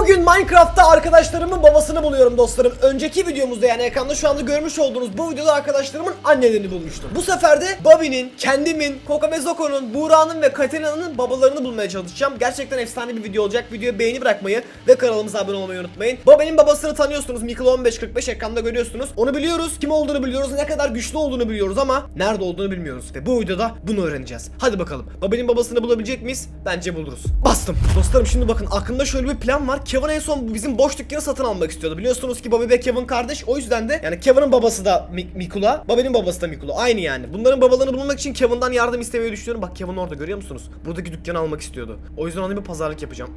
Bugün Minecraft'ta arkadaşlarımın babasını buluyorum dostlarım. Önceki videomuzda yani ekranda şu anda görmüş olduğunuz bu videoda arkadaşlarımın annelerini bulmuştum. Bu sefer de Bobby'nin, kendimin, Koka ve Zoko'nun, Buğra'nın ve Katarina'nın babalarını bulmaya çalışacağım. Gerçekten efsane bir video olacak. Videoya beğeni bırakmayı ve kanalımıza abone olmayı unutmayın. Bobby'nin babasını tanıyorsunuz. Mikkel 1545 ekranda görüyorsunuz. Onu biliyoruz. Kim olduğunu biliyoruz. Ne kadar güçlü olduğunu biliyoruz ama nerede olduğunu bilmiyoruz. Ve bu videoda bunu öğreneceğiz. Hadi bakalım. Bobby'nin babasını bulabilecek miyiz? Bence buluruz. Bastım. Dostlarım şimdi bakın aklımda şöyle bir plan var. Kevin en son bizim boş dükkanı satın almak istiyordu. Biliyorsunuz ki Bobby ve Kevin kardeş. O yüzden de yani Kevin'in babası da Mi- Mikula, Bobby'nin babası da Mikula. Aynı yani. Bunların babalarını bulmak için Kevin'dan yardım istemeyi düşünüyorum. Bak Kevin orada görüyor musunuz? Buradaki dükkanı almak istiyordu. O yüzden ona bir pazarlık yapacağım.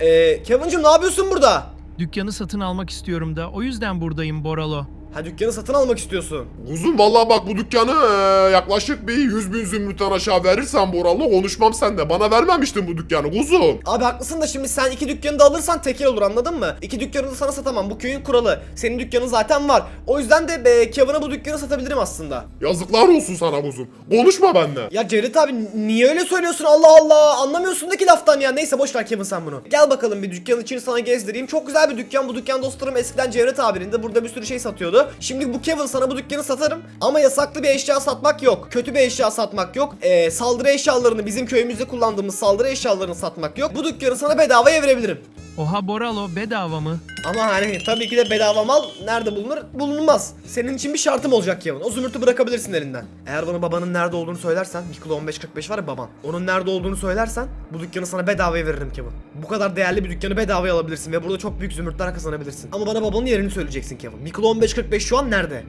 Eee Kevin'cim ne yapıyorsun burada? Dükkanı satın almak istiyorum da o yüzden buradayım Boralo. Ha dükkanı satın almak istiyorsun. Uzun vallahi bak bu dükkanı eee, yaklaşık bir 100 bin zümrütten aşağı verirsen Boral'la konuşmam sende. Bana vermemiştin bu dükkanı kuzum. Abi haklısın da şimdi sen iki dükkanı da alırsan tekel olur anladın mı? İki dükkanı da sana satamam. Bu köyün kuralı. Senin dükkanın zaten var. O yüzden de be, Kevin'a bu dükkanı satabilirim aslında. Yazıklar olsun sana kuzum. Konuşma benimle. Ya Cerit abi niye öyle söylüyorsun Allah Allah anlamıyorsun da ki laftan ya neyse boş ver Kevin sen bunu Gel bakalım bir dükkanın içini sana gezdireyim çok güzel bir dükkan bu dükkan dostlarım eskiden Cerit abinin de burada bir sürü şey satıyordu Şimdi bu Kevin sana bu dükkanı satarım ama yasaklı bir eşya satmak yok. Kötü bir eşya satmak yok. Ee, saldırı eşyalarını bizim köyümüzde kullandığımız saldırı eşyalarını satmak yok. Bu dükkanı sana bedavaya verebilirim Oha Boralo bedava mı? ama hani tabii ki de bedava mal nerede bulunur? Bulunmaz. Senin için bir şartım olacak Kevin. O zümrütü bırakabilirsin elinden. Eğer bana babanın nerede olduğunu söylersen, Mikula 1545 var ya baban. Onun nerede olduğunu söylersen bu dükkanı sana bedavaya veririm Kevin. Bu kadar değerli bir dükkanı bedavaya alabilirsin ve burada çok büyük zümrütler kazanabilirsin. Ama bana babanın yerini söyleyeceksin Kevin. Mikula 1545 şu an nerede?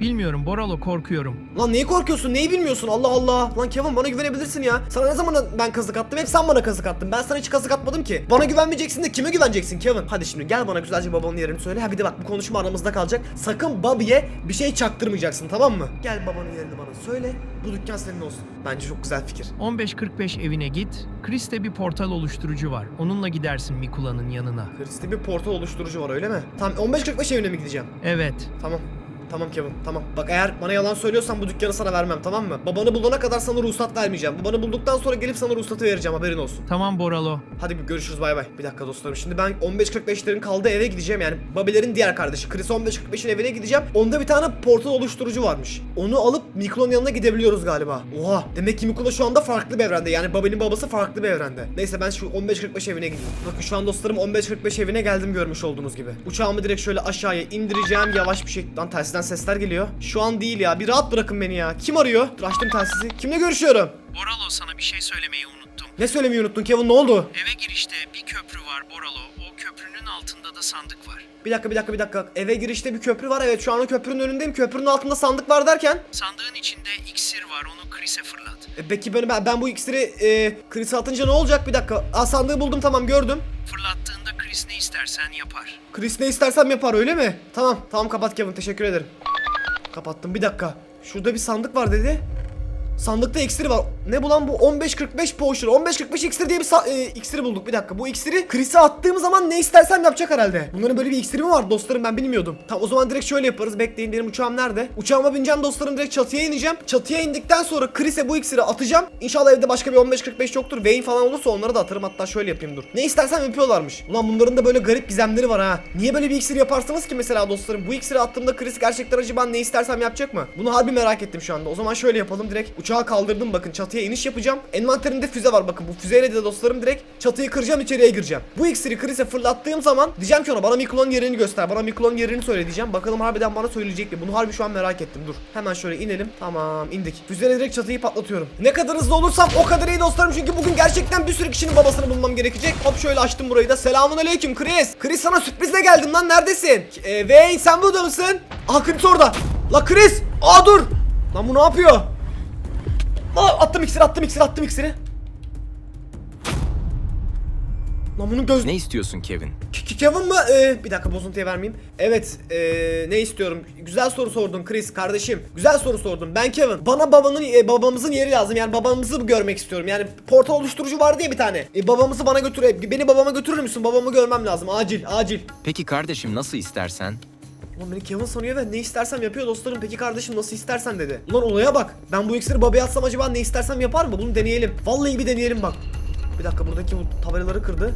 Bilmiyorum Boralo korkuyorum. Lan neyi korkuyorsun? Neyi bilmiyorsun? Allah Allah. Lan Kevin bana güvenebilirsin ya. Sana ne zaman ben kazık attım? Hep sen bana kazık attın. Ben sana hiç kazık atmadım ki. Bana güvenmeyeceksin de kime güveneceksin Kevin? Hadi şimdi gel bana güzelce babanın yerini söyle. Ha bir de bak bu konuşma aramızda kalacak. Sakın Bobby'ye bir şey çaktırmayacaksın tamam mı? Gel babanın yerini bana söyle. Bu dükkan senin olsun. Bence çok güzel fikir. 1545 evine git. Chris'te bir portal oluşturucu var. Onunla gidersin Mikula'nın yanına. Hristi bir portal oluşturucu var öyle mi? Tamam 1545 evine mi gideceğim? Evet. Tamam. Tamam Kevin tamam. Bak eğer bana yalan söylüyorsan bu dükkanı sana vermem tamam mı? Babanı bulana kadar sana ruhsat vermeyeceğim. Babanı bulduktan sonra gelip sana ruhsatı vereceğim haberin olsun. Tamam Boralo. Hadi bir görüşürüz bay bay. Bir dakika dostlarım. Şimdi ben 15.45'lerin kaldığı eve gideceğim. Yani Babilerin diğer kardeşi Chris 15.45'in evine gideceğim. Onda bir tane portal oluşturucu varmış. Onu alıp Mikula'nın yanına gidebiliyoruz galiba. Oha. Demek ki Mikula şu anda farklı bir evrende. Yani Babi'nin babası farklı bir evrende. Neyse ben şu 15.45 evine gideyim. Bakın şu an dostlarım 15.45 evine geldim görmüş olduğunuz gibi. Uçağımı direkt şöyle aşağıya indireceğim. Yavaş bir şey. Lan telsizden sesler geliyor. Şu an değil ya. Bir rahat bırakın beni ya. Kim arıyor? Dur açtım telsizi. Kimle görüşüyorum? Boralo sana bir şey söylemeyi unuttum. Ne söylemeyi unuttun Kevin ne oldu? Eve girişte bir köprü var Boralo. O köprünün altında da sandık var. Bir dakika bir dakika bir dakika. Eve girişte bir köprü var. Evet şu an o köprünün önündeyim. Köprünün altında sandık var derken. Sandığın içinde iksir var. Onu Chris'e fırlat. E, peki ben, ben, bu iksiri e, Chris'e atınca ne olacak? Bir dakika. Aa sandığı buldum tamam gördüm. Fırlattığında Chris ne istersen yapar. Chris ne istersem yapar öyle mi? Tamam tamam kapat Kevin teşekkür ederim. Kapattım bir dakika. Şurada bir sandık var dedi. Sandıkta iksiri var. Ne bu lan bu? 1545 potion. 1545 iksir diye bir e, iksiri bulduk. Bir dakika. Bu iksiri Chris'e attığım zaman ne istersem yapacak herhalde. Bunların böyle bir iksiri mi var dostlarım ben bilmiyordum. Tamam o zaman direkt şöyle yaparız. Bekleyin benim uçağım nerede? Uçağıma bineceğim dostlarım direkt çatıya ineceğim. Çatıya indikten sonra Chris'e bu iksiri atacağım. İnşallah evde başka bir 1545 yoktur. Vayne falan olursa onları da atarım. Hatta şöyle yapayım dur. Ne istersem yapıyorlarmış. Ulan bunların da böyle garip gizemleri var ha. Niye böyle bir iksir yaparsınız ki mesela dostlarım? Bu iksiri attığımda Chris gerçekten acaba ne istersem yapacak mı? Bunu harbi merak ettim şu anda. O zaman şöyle yapalım direkt. Uçağı kaldırdım bakın çatıya iniş yapacağım. Envanterimde füze var bakın. Bu füzeyle de dostlarım direkt çatıyı kıracağım içeriye gireceğim. Bu iksiri Chris'e fırlattığım zaman diyeceğim ki ona bana Mikula'nın yerini göster. Bana Mikula'nın yerini söyle diyeceğim. Bakalım harbiden bana söyleyecek mi? Bunu harbi şu an merak ettim. Dur. Hemen şöyle inelim. Tamam indik. Füzeyle direkt çatıyı patlatıyorum. Ne kadar hızlı olursam o kadar iyi dostlarım. Çünkü bugün gerçekten bir sürü kişinin babasını bulmam gerekecek. Hop şöyle açtım burayı da. Selamun aleyküm Chris. Chris sana sürprizle geldim lan. Neredesin? E, Wayne sen burada mısın? Aa Chris orada. La Chris. Aa dur. Lan bu ne yapıyor? Attım iksiri attım iksiri attım iksiri. Lan bunun göz... Ne istiyorsun Kevin? K- K- Kevin mı? Ee, bir dakika bozuntuya vermeyeyim. Evet, ee, ne istiyorum? Güzel soru sordun Chris kardeşim. Güzel soru sordun. Ben Kevin. Bana babanın e, babamızın yeri lazım. Yani babamızı görmek istiyorum. Yani portal oluşturucu vardı ya bir tane. E, babamızı bana götür. e, Beni babama götürür müsün? Babamı görmem lazım. Acil, acil. Peki kardeşim nasıl istersen? Ulan beni Kevin sanıyor ve ne istersem yapıyor dostlarım. Peki kardeşim nasıl istersen dedi. Ulan olaya bak. Ben bu iksiri babaya atsam acaba ne istersem yapar mı? Bunu deneyelim. Vallahi bir deneyelim bak. Bir dakika buradaki bu tabelaları kırdı.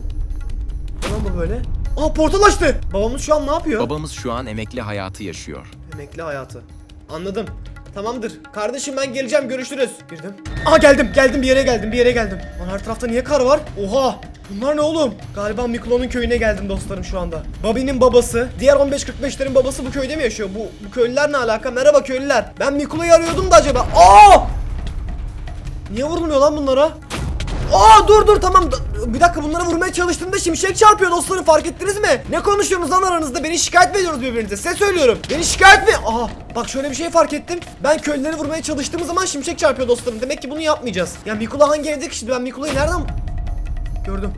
Ne lan bu böyle? Aa portal açtı. Babamız şu an ne yapıyor? Babamız şu an emekli hayatı yaşıyor. Emekli hayatı. Anladım. Tamamdır. Kardeşim ben geleceğim görüşürüz. Girdim. Aa geldim geldim bir yere geldim bir yere geldim. Lan her tarafta niye kar var? Oha. Bunlar ne oğlum? Galiba Miklo'nun köyüne geldim dostlarım şu anda. Bobby'nin babası, diğer 15-45'lerin babası bu köyde mi yaşıyor? Bu, bu köylüler ne alaka? Merhaba köylüler. Ben Miklo'yu arıyordum da acaba. Aa! Niye vurulmuyor lan bunlara? Aa dur dur tamam bir dakika bunları vurmaya çalıştığımda şimşek çarpıyor dostlarım fark ettiniz mi? Ne konuşuyorsunuz lan aranızda beni şikayet mi ediyoruz birbirinize size söylüyorum Beni şikayet mi? Aha bak şöyle bir şey fark ettim Ben köylüleri vurmaya çalıştığım zaman şimşek çarpıyor dostlarım demek ki bunu yapmayacağız Ya Mikula hangi evde ki şimdi ben Mikula'yı nereden Gördüm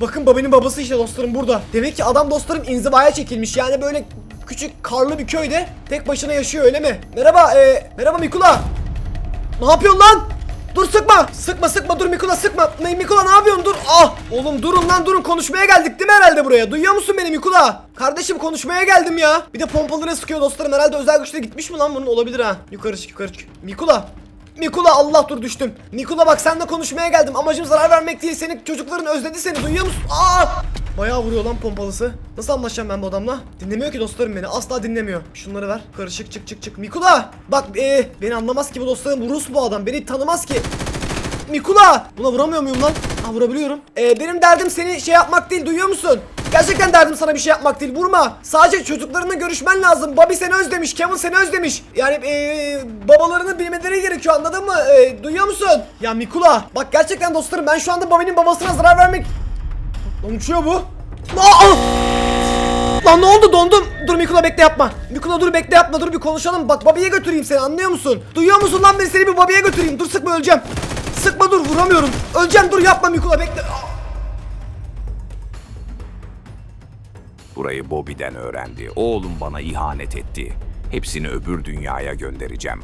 Bakın babanın babası işte dostlarım burada. Demek ki adam dostlarım inzivaya çekilmiş. Yani böyle küçük karlı bir köyde tek başına yaşıyor öyle mi? Merhaba, e, merhaba Mikula. Ne yapıyorsun lan? Dur sıkma. Sıkma sıkma dur Mikula sıkma. Mi- Mikula ne yapıyorsun? Dur. Ah! Oğlum durun lan durun. Konuşmaya geldik değil mi herhalde buraya? Duyuyor musun beni Mikula? Kardeşim konuşmaya geldim ya. Bir de pompalarına sıkıyor dostlarım. Herhalde özel güçle gitmiş mi lan bunun? Olabilir ha. Yukarı çık yukarı çık. Mikula. Mikula Allah dur düştüm. Mikula bak seninle konuşmaya geldim. Amacım zarar vermek değil. Senin çocukların özledi seni. Duyuyor musun? Aa! Bayağı vuruyor lan pompalısı. Nasıl anlaşacağım ben bu adamla? Dinlemiyor ki dostlarım beni. Asla dinlemiyor. Şunları ver. Karışık çık çık çık. Mikula! Bak ee, beni anlamaz ki bu dostlarım. Rus bu adam. Beni tanımaz ki. Mikula! Buna vuramıyor muyum lan? Ha vurabiliyorum. Ee, benim derdim seni şey yapmak değil duyuyor musun? Gerçekten derdim sana bir şey yapmak değil vurma. Sadece çocuklarınla görüşmen lazım. Bobby seni özlemiş, Kevin seni özlemiş. Yani ee, babalarını bilmeleri gerekiyor anladın mı? Ee, duyuyor musun? Ya Mikula bak gerçekten dostlarım ben şu anda Bobby'nin babasına zarar vermek... Lan uçuyor bu. Aa! Lan ne oldu dondum. Dur Mikula bekle yapma. Mikula dur bekle yapma dur bir konuşalım. Bak Bobby'ye götüreyim seni anlıyor musun? Duyuyor musun lan beni seni bir Bobby'ye götüreyim. Dur sıkma öleceğim. Sıkma dur vuramıyorum. Öleceğim dur yapma Mikula bekle. Burayı Bobby'den öğrendi. Oğlum bana ihanet etti. Hepsini öbür dünyaya göndereceğim.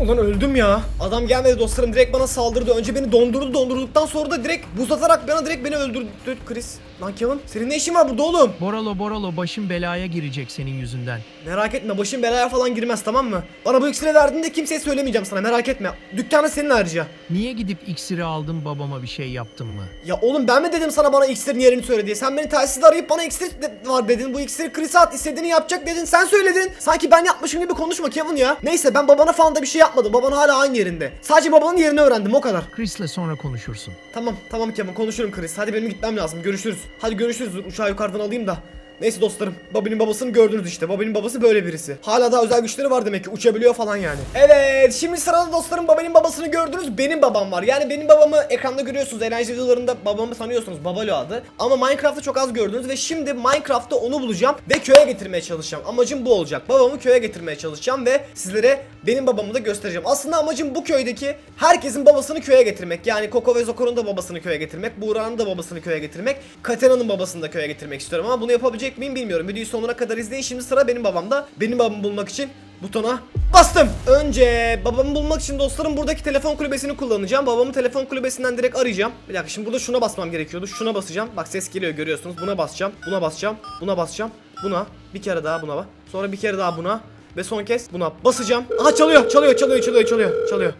Ulan öldüm ya. Adam gelmedi dostlarım direkt bana saldırdı. Önce beni dondurdu dondurduktan sonra da direkt buz atarak bana direkt beni öldürdü. Chris. Lan Kevin senin ne işin var burada oğlum? Boralo Boralo başın belaya girecek senin yüzünden. Merak etme başın belaya falan girmez tamam mı? Bana bu iksiri verdiğinde kimseye söylemeyeceğim sana merak etme. Dükkanı senin ayrıca. Niye gidip iksiri aldın babama bir şey yaptın mı? Ya oğlum ben mi dedim sana bana iksirin yerini söyle diye? Sen beni telsizle arayıp bana iksir de- var dedin. Bu iksiri Chris'e at istediğini yapacak dedin. Sen söyledin. Sanki ben yapmışım gibi konuşma Kevin ya. Neyse ben babana falan da bir şey yapmadım. Baban hala aynı yerinde. Sadece babanın yerini öğrendim o kadar. Chris'le sonra konuşursun. Tamam tamam Kevin konuşurum Chris. Hadi benim gitmem lazım. Görüşürüz. Hadi görüşürüz. Uçağı yukarıdan alayım da. Neyse dostlarım. Bobby'nin babasını gördünüz işte. Bobby'nin babası böyle birisi. Hala daha özel güçleri var demek ki. Uçabiliyor falan yani. Evet. Şimdi sırada dostlarım Bobby'nin babasını gördünüz. Benim babam var. Yani benim babamı ekranda görüyorsunuz. Enerji videolarında babamı tanıyorsunuz. Babalo adı. Ama Minecraft'ta çok az gördünüz. Ve şimdi Minecraft'ta onu bulacağım. Ve köye getirmeye çalışacağım. Amacım bu olacak. Babamı köye getirmeye çalışacağım. Ve sizlere benim babamı da göstereceğim. Aslında amacım bu köydeki herkesin babasını köye getirmek. Yani Koko ve Zoko'nun da babasını köye getirmek. Buğra'nın da babasını köye getirmek. Katera'nın babasını da köye getirmek istiyorum. Ama bunu yapabilecek miyim bilmiyorum. Videoyu sonuna kadar izleyin. Şimdi sıra benim babamda. Benim babamı bulmak için butona bastım. Önce babamı bulmak için dostlarım buradaki telefon kulübesini kullanacağım. Babamı telefon kulübesinden direkt arayacağım. Bir dakika şimdi burada şuna basmam gerekiyordu. Şuna basacağım. Bak ses geliyor görüyorsunuz. Buna basacağım. Buna basacağım. Buna basacağım. Buna. Bir kere daha buna bak. Sonra bir kere daha buna. Ve son kez buna basacağım. Aha çalıyor, çalıyor, çalıyor, çalıyor, çalıyor, çalıyor.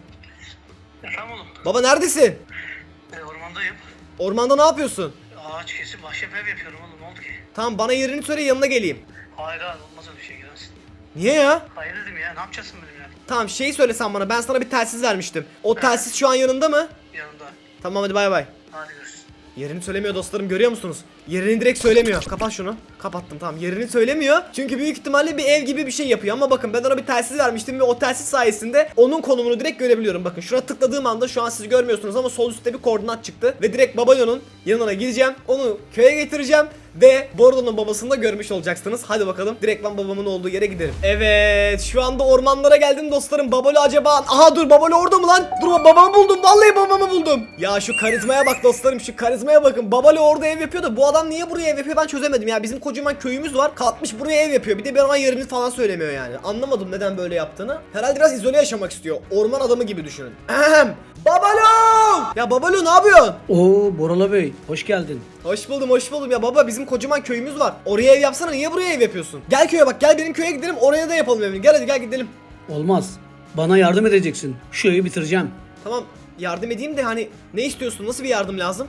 Efendim oğlum, Baba neredesin? e, ormandayım. Ormanda ne yapıyorsun? Ağaç kesip ahşap ev yapıyorum oğlum, ne oldu ki? Tamam bana yerini söyle yanına geleyim. Hayır hayır, olmaz öyle şey giremezsin. Niye ya? Hayır dedim ya, ne yapacaksın benim yani? Tamam şeyi söylesen bana ben sana bir telsiz vermiştim. O telsiz şu an yanında mı? Yanında. Tamam hadi bay bay. Hadi görüşürüz. Yerini söylemiyor dostlarım görüyor musunuz? Yerini direkt söylemiyor. Kapat şunu. Kapattım tamam. Yerini söylemiyor. Çünkü büyük ihtimalle bir ev gibi bir şey yapıyor ama bakın ben ona bir telsiz vermiştim ve o telsiz sayesinde onun konumunu direkt görebiliyorum. Bakın şuna tıkladığım anda şu an siz görmüyorsunuz ama sol üstte bir koordinat çıktı ve direkt Babayon'un yanına gideceğim. Onu köye getireceğim ve Bordo'nun babasını da görmüş olacaksınız. Hadi bakalım direkt ben babamın olduğu yere giderim. Evet şu anda ormanlara geldim dostlarım. Babalo acaba... Aha dur Babalo orada mı lan? Dur babamı buldum. Vallahi babamı buldum. Ya şu karizmaya bak dostlarım şu karizmaya bakın. Babalo orada ev yapıyor da bu adam niye buraya ev yapıyor ben çözemedim ya. Bizim kocaman köyümüz var. Kalkmış buraya ev yapıyor. Bir de bana yerini falan söylemiyor yani. Anlamadım neden böyle yaptığını. Herhalde biraz izole yaşamak istiyor. Orman adamı gibi düşünün. Ahem. Babalo! Ya Babalo ne yapıyorsun? Oo Borala Bey, hoş geldin. Hoş buldum hoş buldum ya baba bizim kocaman köyümüz var. Oraya ev yapsana niye buraya ev yapıyorsun? Gel köye bak gel benim köye gidelim oraya da yapalım evini. Gel hadi gel gidelim. Olmaz. Bana yardım edeceksin. Şu evi bitireceğim. Tamam yardım edeyim de hani ne istiyorsun? Nasıl bir yardım lazım?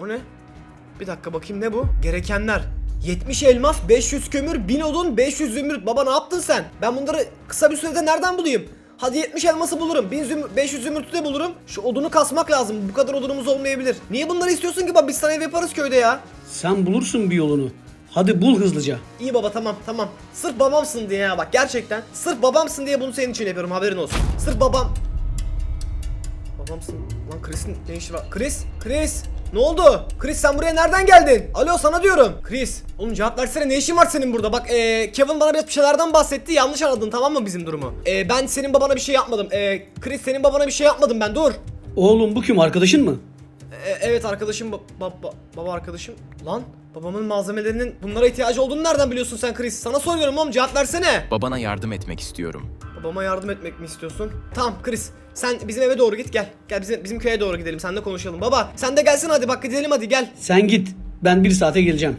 O ne? Bir dakika bakayım ne bu? Gerekenler. 70 elmas, 500 kömür, 1000 odun, 500 zümrüt. Baba ne yaptın sen? Ben bunları kısa bir sürede nereden bulayım? Hadi 70 elması bulurum. 1000 zümrüt, 500 zümrütü de bulurum. Şu odunu kasmak lazım. Bu kadar odunumuz olmayabilir. Niye bunları istiyorsun ki baba? Biz sana ev yaparız köyde ya. Sen bulursun bir yolunu. Hadi bul hızlıca. İyi baba tamam tamam. Sırf babamsın diye ya bak gerçekten. Sırf babamsın diye bunu senin için yapıyorum haberin olsun. Sırf babam. Babamsın. Lan Chris'in ne işi var? Chris? Chris? Ne oldu? Chris sen buraya nereden geldin? Alo sana diyorum. Chris. Oğlum cevap versene ne işin var senin burada? Bak ee, Kevin bana biraz bir şeylerden bahsetti. Yanlış anladın tamam mı bizim durumu? E, ben senin babana bir şey yapmadım. E, Chris senin babana bir şey yapmadım ben dur. Oğlum bu kim arkadaşın mı? E, evet arkadaşım ba- ba- ba- baba arkadaşım. Lan babamın malzemelerinin bunlara ihtiyacı olduğunu nereden biliyorsun sen Chris? Sana soruyorum oğlum cevap versene. Babana yardım etmek istiyorum. Babama yardım etmek mi istiyorsun? Tamam Chris sen bizim eve doğru git gel. Gel bizim, bizim köye doğru gidelim seninle konuşalım. Baba sen de gelsin hadi bak gidelim hadi gel. Sen git. Ben bir saate geleceğim.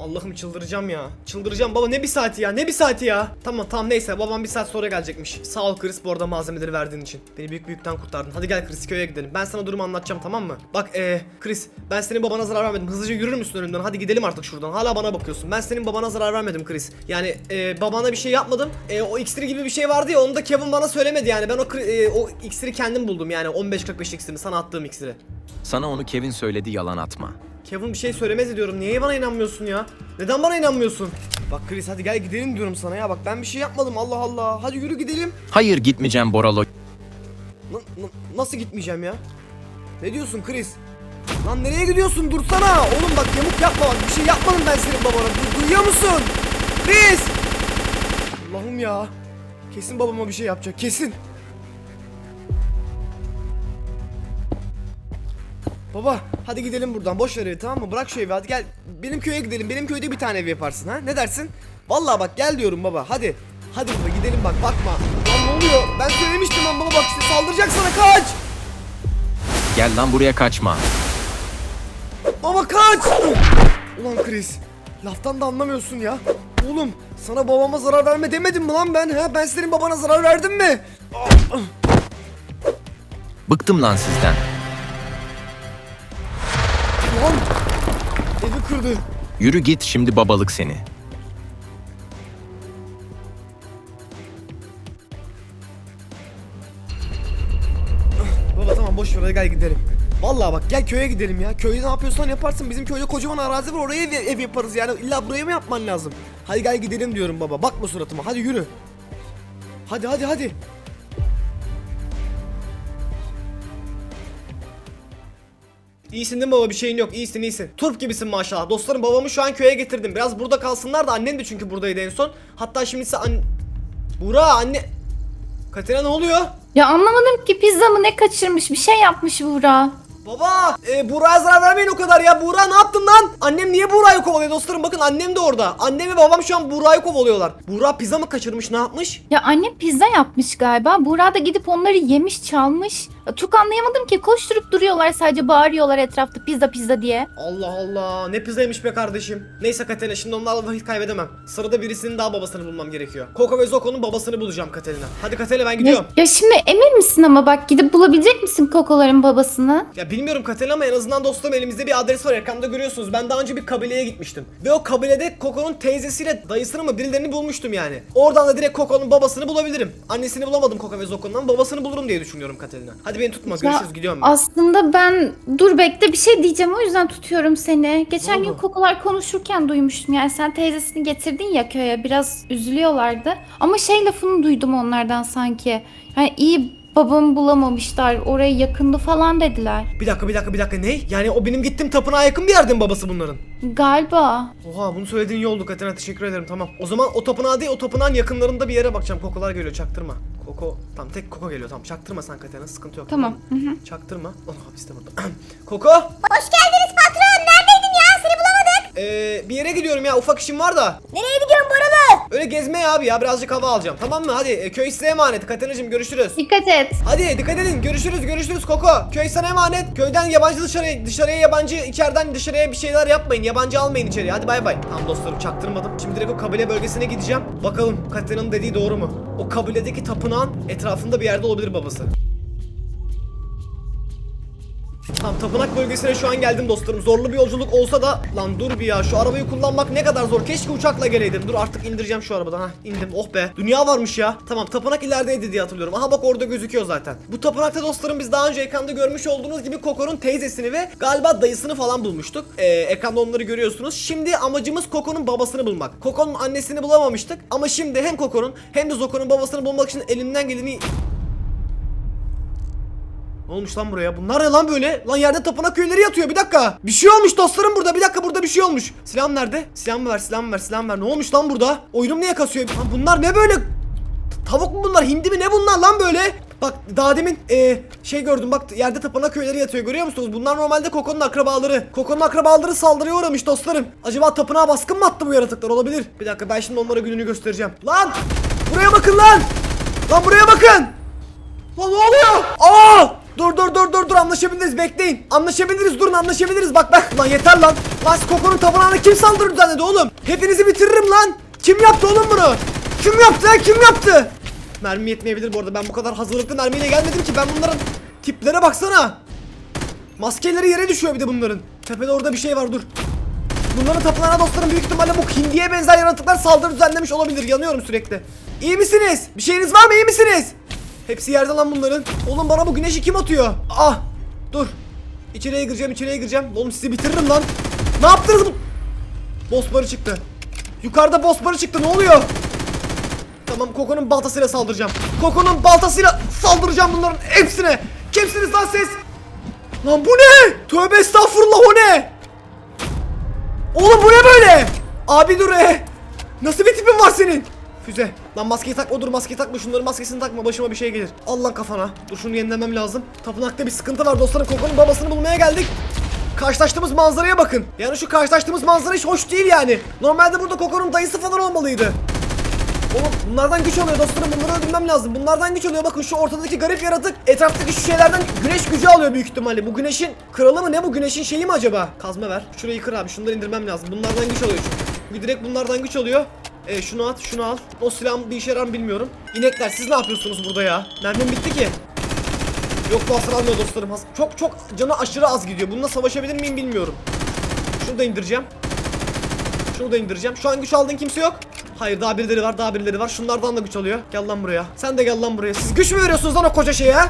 Allah'ım çıldıracağım ya. Çıldıracağım baba ne bir saati ya ne bir saati ya. Tamam tamam neyse babam bir saat sonra gelecekmiş. Sağ ol Chris bu arada malzemeleri verdiğin için. Beni büyük büyükten kurtardın. Hadi gel Chris köye gidelim. Ben sana durumu anlatacağım tamam mı? Bak eee Chris ben senin babana zarar vermedim. Hızlıca yürür müsün önümden? Hadi gidelim artık şuradan. Hala bana bakıyorsun. Ben senin babana zarar vermedim Chris. Yani eee, babana bir şey yapmadım. Eee, o iksiri gibi bir şey vardı ya onu da Kevin bana söylemedi yani. Ben o eee, o iksiri kendim buldum yani 15-45 iksirini sana attığım iksiri. Sana onu Kevin söyledi yalan atma. Kevin bir şey söylemez diyorum. Niye bana inanmıyorsun ya? Neden bana inanmıyorsun? Bak Chris hadi gel gidelim diyorum sana ya. Bak ben bir şey yapmadım Allah Allah. Hadi yürü gidelim. Hayır gitmeyeceğim Boralo. Na- na- nasıl gitmeyeceğim ya? Ne diyorsun Chris? Lan nereye gidiyorsun? Dursana. Oğlum bak yamuk yapma bak. Bir şey yapmadım ben senin babana. Du- duyuyor musun? Chris! Allah'ım ya. Kesin babama bir şey yapacak. Kesin. Baba hadi gidelim buradan. Boş ver evi tamam mı? Bırak şu evi hadi gel. Benim köye gidelim. Benim köyde bir tane ev yaparsın ha? Ne dersin? Vallahi bak gel diyorum baba. Hadi. Hadi baba gidelim bak bakma. Lan ne oluyor? Ben söylemiştim lan baba bak işte saldıracak sana kaç! Gel lan buraya kaçma. Baba kaç! Ulan Chris laftan da anlamıyorsun ya. Oğlum sana babama zarar verme demedim mi lan ben ha? Ben senin babana zarar verdim mi? Bıktım lan sizden. Kırdı Yürü git şimdi babalık seni. Baba tamam boş ver hadi gel gidelim. Vallahi bak gel köye gidelim ya. Köyde ne yapıyorsan yaparsın. Bizim köyde kocaman arazi var. Oraya ev, ev yaparız yani. İlla buraya mı yapman lazım? Hadi gel gidelim diyorum baba. Bakma suratıma. Hadi yürü. Hadi hadi hadi. İyisin değil mi baba bir şeyin yok iyisin iyisin Turp gibisin maşallah dostlarım babamı şu an köye getirdim Biraz burada kalsınlar da annen de çünkü buradaydı en son Hatta şimdi ise an... Buğra anne Katerina ne oluyor? Ya anlamadım ki pizza mı ne kaçırmış bir şey yapmış Buğra. Baba, e, Buğra'ya zarar vermeyin o kadar ya. Buğra ne yaptın lan? Annem niye Buğra'yı kovalıyor dostlarım? Bakın annem de orada. Annem ve babam şu an Buğra'yı kovalıyorlar. Buğra pizza mı kaçırmış, ne yapmış? Ya annem pizza yapmış galiba. Buğra da gidip onları yemiş çalmış. Çok anlayamadım ki koşturup duruyorlar sadece bağırıyorlar etrafta pizza pizza diye. Allah Allah, ne pizzaymış be kardeşim. Neyse Katerina, şimdi onlarla vakit kaybedemem. Sırada birisinin daha babasını bulmam gerekiyor. Coco ve Zoko'nun babasını bulacağım Katerina. Hadi Katerina ben Ya, gidiyorum. ya şimdi emin misin ama bak gidip bulabilecek misin kokoların babasını? Ya bilmiyorum Katerina ama en azından dostum elimizde bir adres var. Ekranda görüyorsunuz. Ben daha önce bir kabileye gitmiştim. Ve o kabilede Coco'nun teyzesiyle dayısını mı birilerini bulmuştum yani. Oradan da direkt Coco'nun babasını bulabilirim. Annesini bulamadım Coco ve Zoko'nun babasını bulurum diye düşünüyorum Katerina. Hadi beni tutma. Görüşürüz. Ya, Gidiyorum ben. Aslında ben dur bekle bir şey diyeceğim o yüzden tutuyorum seni. Geçen gün oldu? kokolar konuşurken duymuştum yani sen teyzesini getirdin ya köye biraz üzülüyorlardı. Ama şey lafını duydum onlardan sanki. Yani iyi babamı bulamamışlar oraya yakındı falan dediler. Bir dakika bir dakika bir dakika ne? Yani o benim gittiğim tapınağa yakın bir yerde mi babası bunların? Galiba. Oha bunu söylediğin iyi oldu Katerina teşekkür ederim tamam. O zaman o tapınağa değil o tapınağın yakınlarında bir yere bakacağım. Kokolar geliyor çaktırma. Koko tamam tek Koko geliyor tamam çaktırma sen Katerina sıkıntı yok. Tamam. Hı hı. Çaktırma. Oh hapiste burada. Koko. Hoş geldiniz patron. Neredeydin ya? Ee, bir yere gidiyorum ya ufak işim var da. Nereye gidiyorsun Boralı? Öyle gezmeye abi ya birazcık hava alacağım. Tamam mı? Hadi e, köy size emanet. Katerinacığım görüşürüz. Dikkat et. Hadi dikkat edin. Görüşürüz görüşürüz Koko. Köy sana emanet. Köyden yabancı dışarıya dışarıya yabancı içeriden dışarıya bir şeyler yapmayın. Yabancı almayın içeriye. Hadi bay bay. Tamam dostlarım çaktırmadım. Şimdi direkt o kabile bölgesine gideceğim. Bakalım Katerina'nın dediği doğru mu? O kabiledeki tapınağın etrafında bir yerde olabilir babası. Tamam tapınak bölgesine şu an geldim dostlarım. Zorlu bir yolculuk olsa da lan dur bir ya şu arabayı kullanmak ne kadar zor. Keşke uçakla geleydim. Dur artık indireceğim şu arabadan. Ha indim. Oh be. Dünya varmış ya. Tamam tapınak ilerideydi diye hatırlıyorum. Aha bak orada gözüküyor zaten. Bu tapınakta dostlarım biz daha önce ekranda görmüş olduğunuz gibi Koko'nun teyzesini ve galiba dayısını falan bulmuştuk. Ee, ekranda onları görüyorsunuz. Şimdi amacımız Koko'nun babasını bulmak. Koko'nun annesini bulamamıştık ama şimdi hem Koko'nun hem de Zoko'nun babasını bulmak için elimden geleni ne olmuş lan buraya? Bunlar ne lan böyle? Lan yerde tapınak köyleri yatıyor. Bir dakika. Bir şey olmuş dostlarım burada. Bir dakika burada bir şey olmuş. Silahım nerede? Silahımı ver, silahımı ver, silahımı ver. Ne olmuş lan burada? Oyunum niye kasıyor? Lan bunlar ne böyle? Tavuk mu bunlar? Hindi mi? Ne bunlar lan böyle? Bak daha demin eee, şey gördüm bak yerde tapınak köyleri yatıyor görüyor musunuz? Bunlar normalde Koko'nun akrabaları. Koko'nun akrabaları saldırıya uğramış dostlarım. Acaba tapınağa baskın mı attı bu yaratıklar olabilir? Bir dakika ben şimdi onlara gününü göstereceğim. Lan! Buraya bakın lan! Lan buraya bakın! Lan ne oluyor? Aa! Dur dur dur dur dur anlaşabiliriz bekleyin. Anlaşabiliriz durun anlaşabiliriz bak bak. Lan yeter lan. Lan Koko'nun tapınağına kim saldırdı düzenledi oğlum? Hepinizi bitiririm lan. Kim yaptı oğlum bunu? Kim yaptı lan kim yaptı? Mermi yetmeyebilir bu arada ben bu kadar hazırlıklı mermiyle gelmedim ki ben bunların tiplere baksana. Maskeleri yere düşüyor bir de bunların. Tepede orada bir şey var dur. Bunların tapınağına dostlarım büyük ihtimalle bu hindiye benzer yaratıklar saldırı düzenlemiş olabilir. Yanıyorum sürekli. İyi misiniz? Bir şeyiniz var mı? İyi misiniz? Hepsi yerde lan bunların. Oğlum bana bu güneşi kim atıyor? Ah! Dur. İçeriye gireceğim, içeriye gireceğim. Oğlum sizi bitiririm lan. Ne yaptınız bu? Boss barı çıktı. Yukarıda boss barı çıktı. Ne oluyor? Tamam Koko'nun baltasıyla saldıracağım. Koko'nun baltasıyla saldıracağım bunların hepsine. Kimsiniz lan siz? Lan bu ne? Tövbe estağfurullah o ne? Oğlum bu ne böyle? Abi dur e. Nasıl bir tipin var senin? Füze. Lan maskeyi takma dur maskeyi takma şunların maskesini takma başıma bir şey gelir. Al lan kafana. Dur şunu yenilemem lazım. Tapınakta bir sıkıntı var dostlarım. Koko'nun babasını bulmaya geldik. Karşılaştığımız manzaraya bakın. Yani şu karşılaştığımız manzara hiç hoş değil yani. Normalde burada Koko'nun dayısı falan olmalıydı. Oğlum bunlardan güç alıyor dostlarım bunları öldürmem lazım. Bunlardan güç alıyor bakın şu ortadaki garip yaratık etraftaki şu şeylerden güneş gücü alıyor büyük ihtimalle. Bu güneşin kralı mı ne bu güneşin şeyi mi acaba? Kazma ver. Şurayı kır abi şunları indirmem lazım. Bunlardan güç alıyor çünkü. Direkt bunlardan güç alıyor. E, şunu at şunu al. O silahın bir işe yarar mı bilmiyorum. İnekler siz ne yapıyorsunuz burada ya? Mermim bitti ki. Yok bu hasar almıyor dostlarım. Çok çok canı aşırı az gidiyor. Bununla savaşabilir miyim bilmiyorum. Şunu da indireceğim. Şunu da indireceğim. Şu an güç aldığın kimse yok. Hayır daha birileri var daha birileri var. Şunlardan da güç alıyor. Gel lan buraya. Sen de gel lan buraya. Siz güç mü veriyorsunuz lan o koca şeye ha?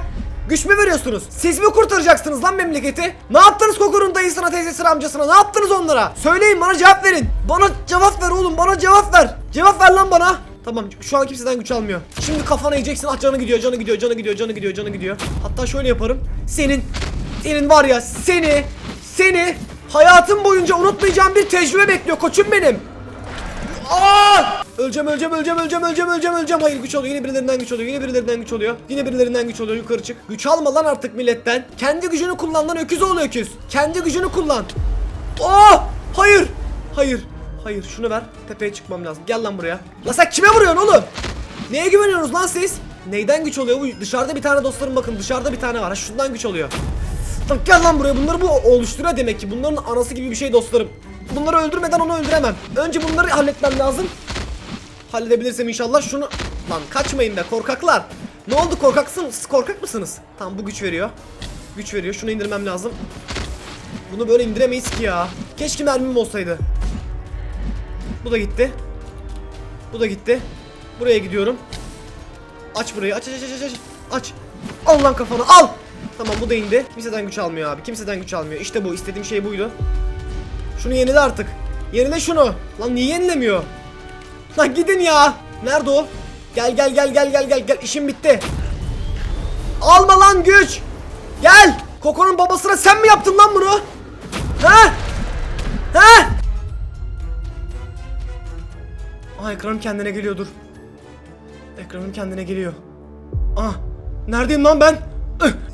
Güç mü veriyorsunuz? Siz mi kurtaracaksınız lan memleketi? Ne yaptınız Kokor'un dayısına, teyzesine, amcasına? Ne yaptınız onlara? Söyleyin bana cevap verin. Bana cevap ver oğlum bana cevap ver. Cevap ver lan bana. Tamam şu an kimseden güç almıyor. Şimdi kafana yiyeceksin. Ah canı gidiyor, canı gidiyor, canı gidiyor, canı gidiyor, canı gidiyor. Hatta şöyle yaparım. Senin, senin var ya seni, seni hayatım boyunca unutmayacağım bir tecrübe bekliyor koçum benim. Aa! Öleceğim, öleceğim, öleceğim, öleceğim, öleceğim, öleceğim, öleceğim. Hayır güç alıyor. Yine birilerinden güç alıyor. Yine birilerinden güç alıyor. Yine birilerinden güç alıyor. Yukarı çık. Güç alma lan artık milletten. Kendi gücünü kullan lan öküz oğlu öküz. Kendi gücünü kullan. Oh! Hayır. Hayır. Hayır şunu ver. Tepeye çıkmam lazım. Gel lan buraya. La sen kime vuruyorsun oğlum? Neye güveniyorsunuz lan siz? Neyden güç oluyor bu? Dışarıda bir tane dostlarım bakın. Dışarıda bir tane var. Ha şundan güç oluyor. Lan gel lan buraya. Bunları bu oluşturuyor demek ki. Bunların anası gibi bir şey dostlarım. Bunları öldürmeden onu öldüremem. Önce bunları halletmem lazım. Halledebilirsem inşallah şunu... Lan kaçmayın be korkaklar. Ne oldu korkaksın? Siz korkak mısınız? Tamam bu güç veriyor. Güç veriyor. Şunu indirmem lazım. Bunu böyle indiremeyiz ki ya. Keşke mermim olsaydı. Bu da gitti. Bu da gitti. Buraya gidiyorum. Aç burayı. Aç aç aç aç aç. Aç. Al lan kafanı al. Tamam bu da indi. Kimseden güç almıyor abi. Kimseden güç almıyor. İşte bu. istediğim şey buydu. Şunu yenile artık. Yenile şunu. Lan niye yenilemiyor? Lan gidin ya. Nerede o? Gel gel gel gel gel gel gel. İşim bitti. Alma lan güç. Gel. Koko'nun babasına sen mi yaptın lan bunu? Ha? Ha? Aa ekranım kendine geliyor dur. Ekranım kendine geliyor. Ah. Neredeyim lan ben?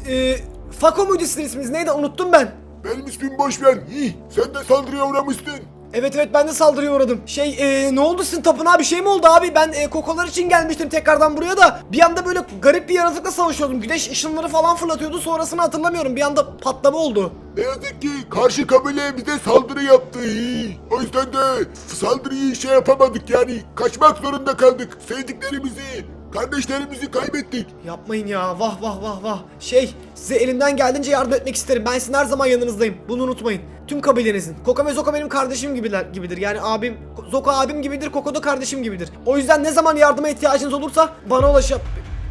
Ee, Fako muydu sizin isminiz? Neydi? Unuttum ben. Benim ismim boş ver. Hih, sen de saldırıya uğramıştın. Evet evet ben de saldırıya uğradım. Şey e, ne oldu sizin tapınağa bir şey mi oldu abi? Ben e, kokolar için gelmiştim tekrardan buraya da. Bir anda böyle garip bir yaratıkla savaşıyordum. Güneş ışınları falan fırlatıyordu sonrasını hatırlamıyorum. Bir anda patlama oldu. Ne yazık ki karşı kabile bize saldırı yaptı. O yüzden de saldırıyı şey yapamadık yani. Kaçmak zorunda kaldık. Sevdiklerimizi, kardeşlerimizi kaybettik. Yapmayın ya vah vah vah vah. Şey size elimden geldiğince yardım etmek isterim. Ben sizin her zaman yanınızdayım. Bunu unutmayın. Tüm kabilenizin. Koka ve Zoka benim kardeşim gibiler gibidir. Yani abim Zoka abim gibidir. Koko da kardeşim gibidir. O yüzden ne zaman yardıma ihtiyacınız olursa bana ulaşıp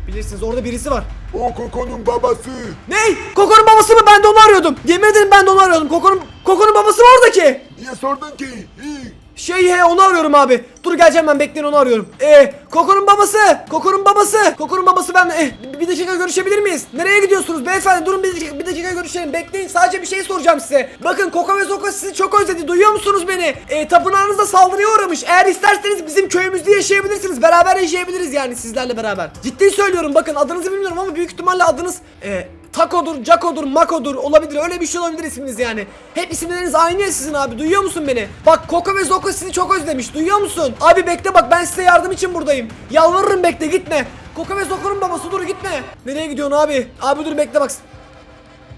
bilirsiniz orada birisi var. O Koko'nun babası. Ney? Koko'nun babası mı? Ben de onu arıyordum. Yemin ederim ben de onu arıyordum. Koko'nun Koko'nun babası mı oradaki? Niye sordun ki? Hi. Şey he onu arıyorum abi. Dur geleceğim ben bekleyin onu arıyorum. Ee Koko'nun babası. Koko'nun babası. Koko'nun babası ben eh, bir- dakika görüşebilir miyiz? Nereye gidiyorsunuz beyefendi? Durun bir dakika, bir dakika görüşelim. Bekleyin sadece bir şey soracağım size. Bakın Koko ve Zoko sizi çok özledi. Duyuyor musunuz beni? Ee, tapınağınızda saldırıya uğramış. Eğer isterseniz bizim köyümüzde yaşayabilirsiniz. Beraber yaşayabiliriz yani sizlerle beraber. Ciddi söylüyorum bakın adınızı bilmiyorum ama büyük ihtimalle adınız e, Tako'dur, Jaco'dur, Mako'dur olabilir. Öyle bir şey olabilir isminiz yani. Hep isimleriniz aynı ya sizin abi. Duyuyor musun beni? Bak Koko ve Zoko sizi çok özlemiş. Duyuyor musun? Abi bekle bak ben size yardım için buradayım. Yalvarırım bekle gitme. Koko ve Zoko'nun babası dur gitme. Nereye gidiyorsun abi? Abi dur bekle bak.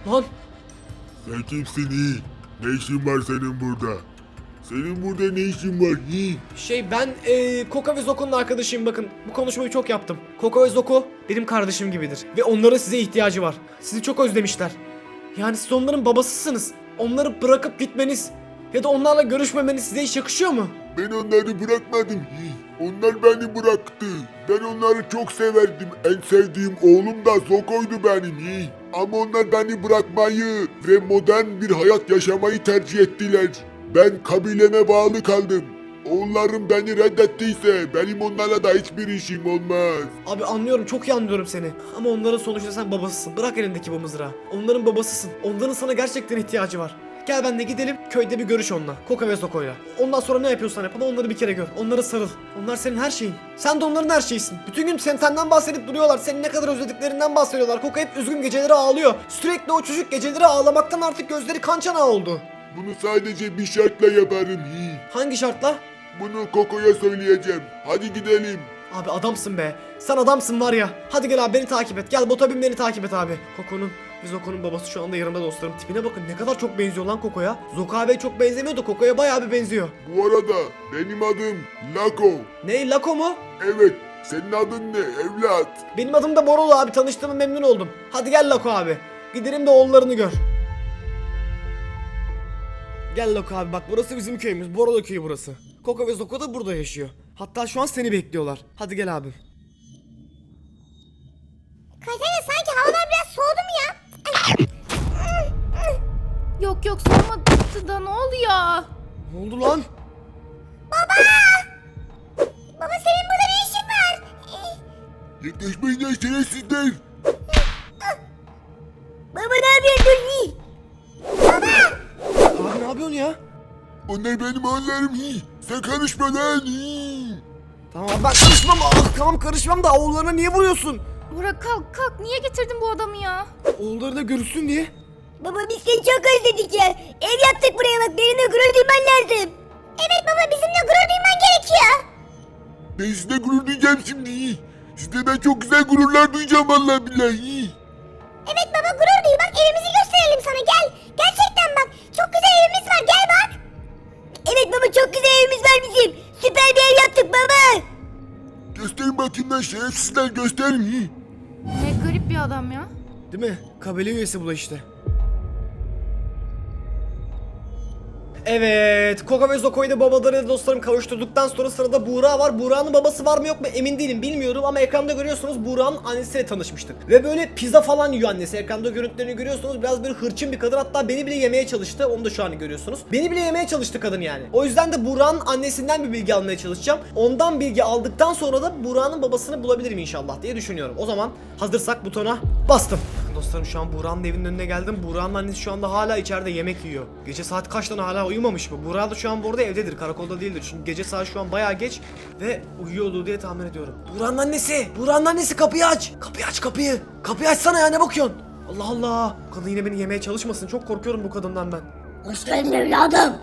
Lan Sen kimsin iyi? Ne işin var senin burada? Senin burada ne işin var iyi? şey ben e, Koko ve Zoko'nun arkadaşıyım bakın. Bu konuşmayı çok yaptım. Koko ve Zoko benim kardeşim gibidir. Ve onların size ihtiyacı var. Sizi çok özlemişler. Yani siz onların babasısınız. Onları bırakıp gitmeniz ya da onlarla görüşmemeniz size hiç yakışıyor mu? Ben onları bırakmadım. Onlar beni bıraktı. Ben onları çok severdim. En sevdiğim oğlum da Zoko'ydu benim. Ama onlar beni bırakmayı ve modern bir hayat yaşamayı tercih ettiler. Ben kabileme bağlı kaldım. Onların beni reddettiyse benim onlarla da hiçbir işim olmaz. Abi anlıyorum çok iyi anlıyorum seni. Ama onların sonuçta sen babasısın. Bırak elindeki bu mızrağı. Onların babasısın. Onların sana gerçekten ihtiyacı var. Gel ben de gidelim köyde bir görüş onunla. Koka ve Zoko'yla. Ondan sonra ne yapıyorsan yap ama onları bir kere gör. Onları sarıl. Onlar senin her şeyin. Sen de onların her şeyisin. Bütün gün sen senden bahsedip duruyorlar. Seni ne kadar özlediklerinden bahsediyorlar. Koka hep üzgün geceleri ağlıyor. Sürekli o çocuk geceleri ağlamaktan artık gözleri kan çanağı oldu. Bunu sadece bir şartla yaparım. Hangi şartla? Bunu Koko'ya söyleyeceğim. Hadi gidelim. Abi adamsın be. Sen adamsın var ya. Hadi gel abi beni takip et. Gel bota bin beni takip et abi. Koko'nun biz Zoko'nun babası şu anda yanımda dostlarım. Tipine bakın ne kadar çok benziyor lan Koko'ya. Zoko abi çok benzemiyor da Koko'ya bayağı bir benziyor. Bu arada benim adım Lako. Ne Lako mu? Evet, senin adın ne evlat? Benim adım da Borolu abi. Tanıştığıma memnun oldum. Hadi gel Lako abi. Gidelim de oğullarını gör. Gel Lako abi bak burası bizim köyümüz. Borolo köyü burası. Koko ve Zoko da burada yaşıyor. Hatta şu an seni bekliyorlar. Hadi gel abim. Kazanı sanki havalar biraz soğudu mu ya? Yok yok sormadı da ne oluyor? Ne oldu lan? Baba senin burada ne işin var? Yaklaşmayın lan şerefsizler. Baba ne yapıyorsun. Abi ne yapıyorsun ya? Onlar benim oğullarım. hi. Sen karışma lan. Tamam ben karışmam. Ah, tamam karışmam da oğullarına niye vuruyorsun? Burak kalk kalk niye getirdin bu adamı ya? Oğullarına görüşsün diye. Baba biz seni çok özledik ya. Ev yaptık buraya bak benimle gurur duyman lazım. Evet baba bizimle gurur duyman gerekiyor. Ben sizinle gurur duyacağım şimdi. hi. Sizle ben çok güzel gururlar duyacağım vallahi billahi. hi. Evet baba gurur duy bak evimizi gösterelim sana gel. Çok güzel evimiz var bizim. Süper bir ev yaptık baba. Gösterin bakayım lan şerefsizler gösterin. Ne garip bir adam ya. Değil mi? Kabile üyesi bu da işte. Evet, Koka ve Zoko'yu da babalarıyla dostlarım kavuşturduktan sonra sırada Buğra var. Buğra'nın babası var mı yok mu emin değilim bilmiyorum ama ekranda görüyorsunuz Buğra'nın annesiyle tanışmıştık. Ve böyle pizza falan yiyor annesi. Ekranda görüntülerini görüyorsunuz. Biraz böyle hırçın bir kadın hatta beni bile yemeye çalıştı. Onu da şu an görüyorsunuz. Beni bile yemeye çalıştı kadın yani. O yüzden de Buğra'nın annesinden bir bilgi almaya çalışacağım. Ondan bilgi aldıktan sonra da Buğra'nın babasını bulabilirim inşallah diye düşünüyorum. O zaman hazırsak butona bastım. Dostlarım şu an Buğra'nın evinin önüne geldim. Buğra'nın annesi şu anda hala içeride yemek yiyor. Gece saat kaçtan hala uyumamış mı? Buğra da şu an bu arada evdedir. Karakolda değildir. Çünkü gece saat şu an bayağı geç ve uyuyordu diye tahmin ediyorum. Buğra'nın annesi! Buğra'nın annesi kapıyı aç! Kapıyı aç kapıyı! Kapıyı açsana ya ne bakıyorsun? Allah Allah! Bu kadın yine beni yemeye çalışmasın. Çok korkuyorum bu kadından ben. Hoş geldin evladım.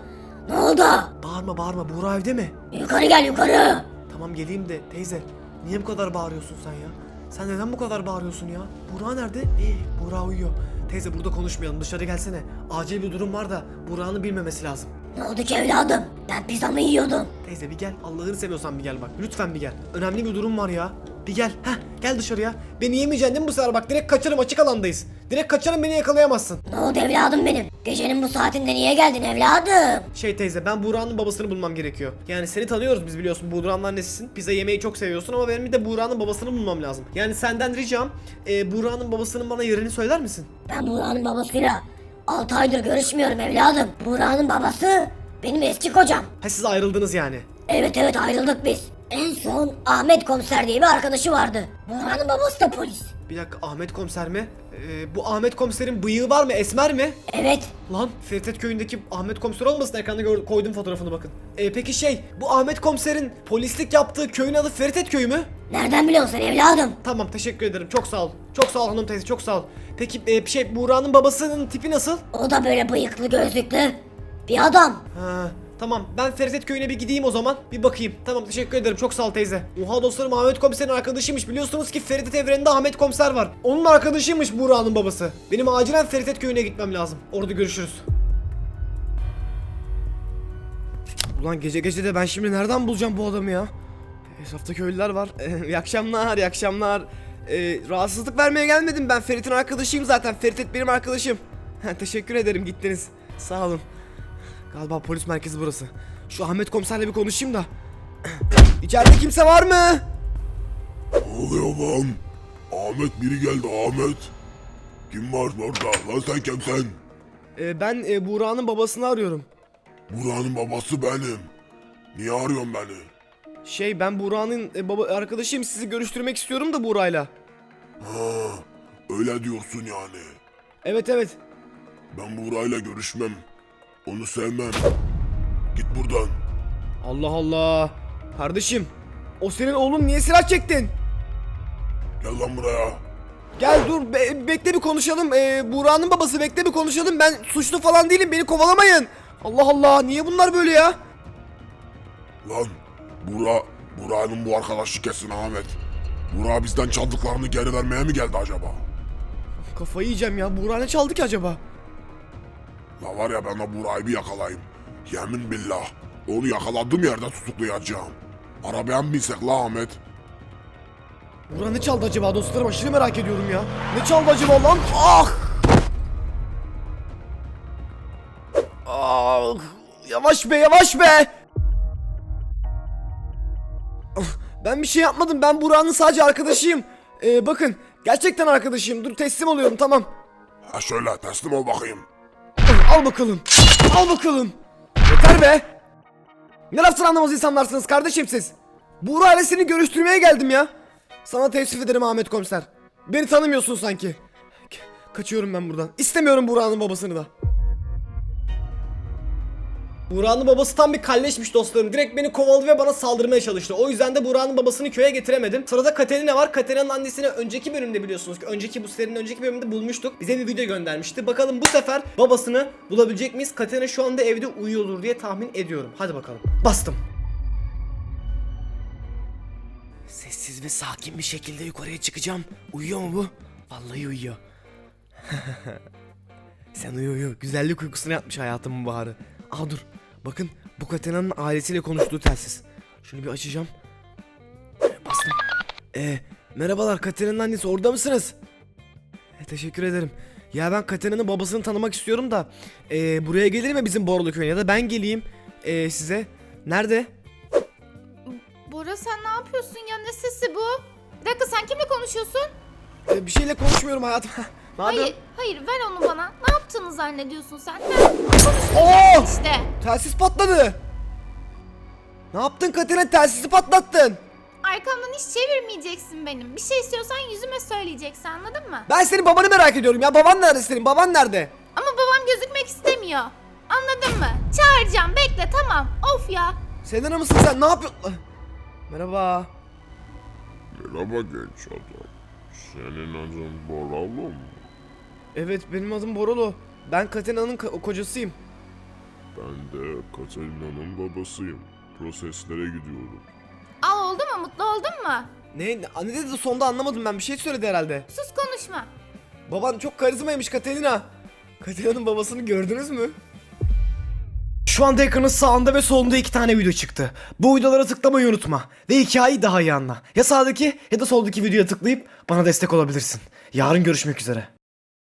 Ne oldu? Bağırma bağırma Buğra evde mi? Yukarı gel yukarı. Tamam geleyim de teyze. Niye bu kadar bağırıyorsun sen ya? Sen neden bu kadar bağırıyorsun ya? Buğra nerede? Ee, Buğra uyuyor. Teyze burada konuşmayalım dışarı gelsene. Acil bir durum var da Buğra'nın bilmemesi lazım. Ne oldu ki evladım? Ben pizzamı yiyordum. Teyze bir gel. Allah'ını seviyorsan bir gel bak. Lütfen bir gel. Önemli bir durum var ya. Bir gel. Heh gel dışarıya. Beni yemeyeceksin değil mi bu sefer? Bak direkt kaçarım açık alandayız. Direkt kaçarım beni yakalayamazsın. Ne oldu evladım benim? Gecenin bu saatinde niye geldin evladım? Şey teyze ben Buğra'nın babasını bulmam gerekiyor. Yani seni tanıyoruz biz biliyorsun. Buğra'nın annesisin. Pizza yemeyi çok seviyorsun ama benim bir de Buğra'nın babasını bulmam lazım. Yani senden ricam e, Buğra'nın babasının bana yerini söyler misin? Ben Buğra'nın babasıyla 6 aydır görüşmüyorum evladım. Buğra'nın babası benim eski kocam. Ha siz ayrıldınız yani. Evet evet ayrıldık biz. En son Ahmet komiser diye bir arkadaşı vardı. Buğra'nın babası da polis. Bir dakika Ahmet komiser mi? E, bu Ahmet komiserin bıyığı var mı? Esmer mi? Evet Lan Feritet köyündeki Ahmet komiser olmasın ekranda gör- koydum fotoğrafını bakın. E, peki şey bu Ahmet komiserin polislik yaptığı köyün adı Feritet köyü mü? nereden biliyorsun evladım? Tamam teşekkür ederim çok sağ ol. Çok sağ ol hanım teyze çok sağ ol. Peki e, şey Buğra'nın babasının tipi nasıl? O da böyle bıyıklı gözlüklü bir adam. Ha, tamam ben Feritet köyüne bir gideyim o zaman bir bakayım. Tamam teşekkür ederim çok sağ ol teyze. Oha dostlarım Ahmet komiserin arkadaşıymış biliyorsunuz ki Feritet evreninde Ahmet komiser var. Onun arkadaşıymış Buğra'nın babası. Benim acilen Feritet köyüne gitmem lazım. Orada görüşürüz. Ulan gece gece de ben şimdi nereden bulacağım bu adamı ya? Etrafta köylüler var. iyi akşamlar, iyi akşamlar. Ee, rahatsızlık vermeye gelmedim ben. Ferit'in arkadaşıyım zaten. Ferit benim arkadaşım. Teşekkür ederim gittiniz. Sağ olun. Galiba polis merkezi burası. Şu Ahmet komiserle bir konuşayım da. İçeride kimse var mı? Ne oluyor lan? Ahmet biri geldi Ahmet. Kim var orada? Lan sen kimsin? Ee, ben e, Buğra'nın babasını arıyorum. Buranın babası benim. Niye arıyorsun beni? Şey ben Buğra'nın e, baba arkadaşıyım. Sizi görüştürmek istiyorum da Buğra'yla. Ha, öyle diyorsun yani. Evet evet. Ben Buğra'yla görüşmem. Onu sevmem. Git buradan. Allah Allah. Kardeşim. O senin oğlun niye silah çektin? Gel lan buraya. Gel dur be- bekle bir konuşalım. Ee, Buğra'nın babası bekle bir konuşalım. Ben suçlu falan değilim. Beni kovalamayın. Allah Allah. Niye bunlar böyle ya? Lan Buğra, Buğra'nın bu arkadaşı kesin Ahmet. Buğra bizden çaldıklarını geri vermeye mi geldi acaba? Kafayı yiyeceğim ya. Buğra ne çaldı ki acaba? La var ya ben o Buğra'yı bir yakalayayım. Yemin billah. Onu yakaladığım yerde tutuklayacağım. Arabaya mı binsek la Ahmet? Buğra ne çaldı acaba dostlarım? Aşırı merak ediyorum ya. Ne çaldı acaba lan? Ah! Ah! Yavaş be yavaş be! Ben bir şey yapmadım. Ben Buğra'nın sadece arkadaşıyım. Ee, bakın gerçekten arkadaşıyım. Dur teslim oluyorum tamam. Ha şöyle teslim ol bakayım. Al bakalım. Al bakalım. Yeter be. Ne laftan anlamaz insanlarsınız kardeşim siz. Buğra ailesini görüştürmeye geldim ya. Sana teessüf ederim Ahmet komiser. Beni tanımıyorsun sanki. Kaçıyorum ben buradan. İstemiyorum Buğra'nın babasını da. Buğra'nın babası tam bir kalleşmiş dostlarım. Direkt beni kovaladı ve bana saldırmaya çalıştı. O yüzden de Buğra'nın babasını köye getiremedim. Sırada Katerina var. Katerina'nın annesini önceki bölümde biliyorsunuz ki önceki bu serinin önceki bölümünde bulmuştuk. Bize bir video göndermişti. Bakalım bu sefer babasını bulabilecek miyiz? Katerina şu anda evde uyuyordur diye tahmin ediyorum. Hadi bakalım. Bastım. Sessiz ve sakin bir şekilde yukarıya çıkacağım. Uyuyor mu bu? Vallahi uyuyor. Sen uyu uyu. Güzellik uykusuna yatmış hayatımın baharı. Aa dur. Bakın bu Katerina'nın ailesiyle konuştuğu telsiz. Şunu bir açacağım. Bastım. Ee, merhabalar Katerina'nın annesi orada mısınız? E, teşekkür ederim. Ya ben Katerina'nın babasını tanımak istiyorum da e, buraya gelir mi bizim Borlu köyüne ya da ben geleyim e, size. Nerede? Bora sen ne yapıyorsun ya? Ne sesi bu? Bir dakika sen kimle konuşuyorsun? E, bir şeyle konuşmuyorum hayatım. ne Hayır, yapıyorsun? hayır ver onu bana. Ne yaptığını zannediyorsun sen? Oo! İşte. Telsiz patladı. Ne yaptın Katerina? Telsizi patlattın. Arkamdan hiç çevirmeyeceksin benim. Bir şey istiyorsan yüzüme söyleyeceksin anladın mı? Ben senin babanı merak ediyorum ya. Baban nerede senin? Baban nerede? Ama babam gözükmek istemiyor. Anladın mı? Çağıracağım bekle tamam. Of ya. Selena mısın sen? Ne yapıyorsun? Merhaba. Merhaba genç adam. Senin adın Boralı mı? Evet benim adım Borolo. Ben Katerina'nın ka- kocasıyım. Ben de Katarina'nın babasıyım. Proseslere gidiyorum. Al oldu mu? Mutlu oldun mu? Ne, ne ne dedi sonda anlamadım ben bir şey söyledi herhalde. Sus konuşma. Baban çok karizmaymış Katerina. Katerina'nın babasını gördünüz mü? Şu anda ekranın sağında ve solunda iki tane video çıktı. Bu videolara tıklamayı unutma. Ve hikayeyi daha iyi anla. Ya sağdaki ya da soldaki videoya tıklayıp bana destek olabilirsin. Yarın görüşmek üzere.